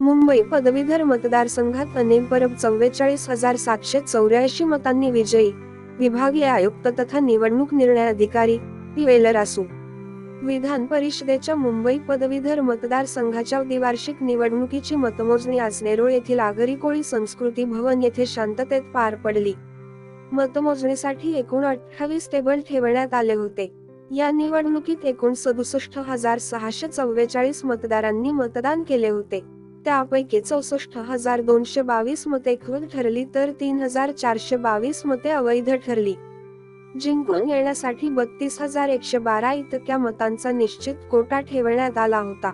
मुंबई पदवीधर मतदारसंघात अनेक परब चव्वेचाळीस हजार सातशे चौऱ्याऐंशी मतांनी विजयी. विभागीय आयुक्त तथा निवडणूक निर्णय अधिकारी असू विधान परिषदेच्या मुंबई पदवीधर मतदारसंघाच्या द्विवार्षिक निवडणुकीची मतमोजणी आज नेरुळ येथील आगरी कोळी संस्कृती भवन येथे शांततेत पार पडली. मतमोजणीसाठी एकूण अठ्ठावीस टेबल ठेवण्यात आले होते. या निवडणुकीत एकूण सदुसष्ट हजार सहाशे चव्वेचाळीस मतदारांनी मतदान केले होते. त्यापैकी चौसष्ट हजार दोनशे बावीस मते खुल ठरली तर तीन हजार चारशे बावीस मते अवैध ठरली. जिंकून येण्यासाठी बत्तीस हजार एकशे बारा इतक्या मतांचा निश्चित कोटा ठेवण्यात आला होता.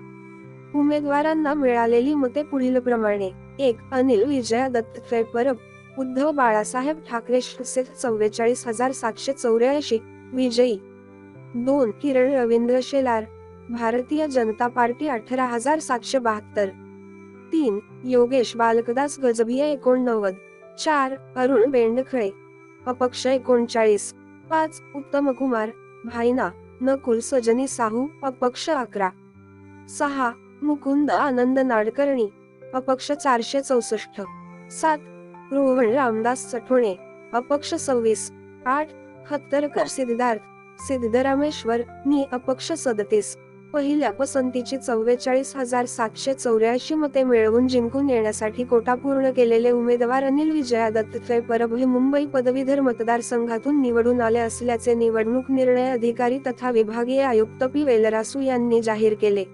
उमेदवारांना मिळालेली मते पुढील प्रमाणे एक अनिल विजया दत्त परब उद्धव बाळासाहेब ठाकरे चव्वेचाळीस हजार सातशे चौऱ्याऐंशी विजयी दोन किरण रवींद्र शेलार भारतीय जनता पार्टी अठरा हजार सातशे बहात्तर. तीन योगेश बालकदास गजभिया एकोणनव्वद. चार अरुण बेंडखळे अपक्ष एकोणचाळीस. पाच उत्तम कुमार भाईना नकुल सजनी साहू अपक्ष अकरा. सहा मुकुंद आनंद नाडकर्णी अपक्ष चारशे चौसष्ट. सात रोहन रामदास चठोणे अपक्ष सव्वीस. आठ हत्तरकर सिद्धार्थ सिद्धरामेश्वर नि अपक्ष सदतीस. पहिल्या पसंतीची चव्वेचाळीस हजार सातशे चौऱ्याऐंशी मते मिळवून जिंकून येण्यासाठी कोटा पूर्ण केलेले उमेदवार अनिल विजयादत्त परब हे मुंबई पदवीधर मतदारसंघातून निवडून आले असल्याचे निवडणूक निर्णय अधिकारी तथा विभागीय आयुक्त पी वेलरासू यांनी जाहीर केले.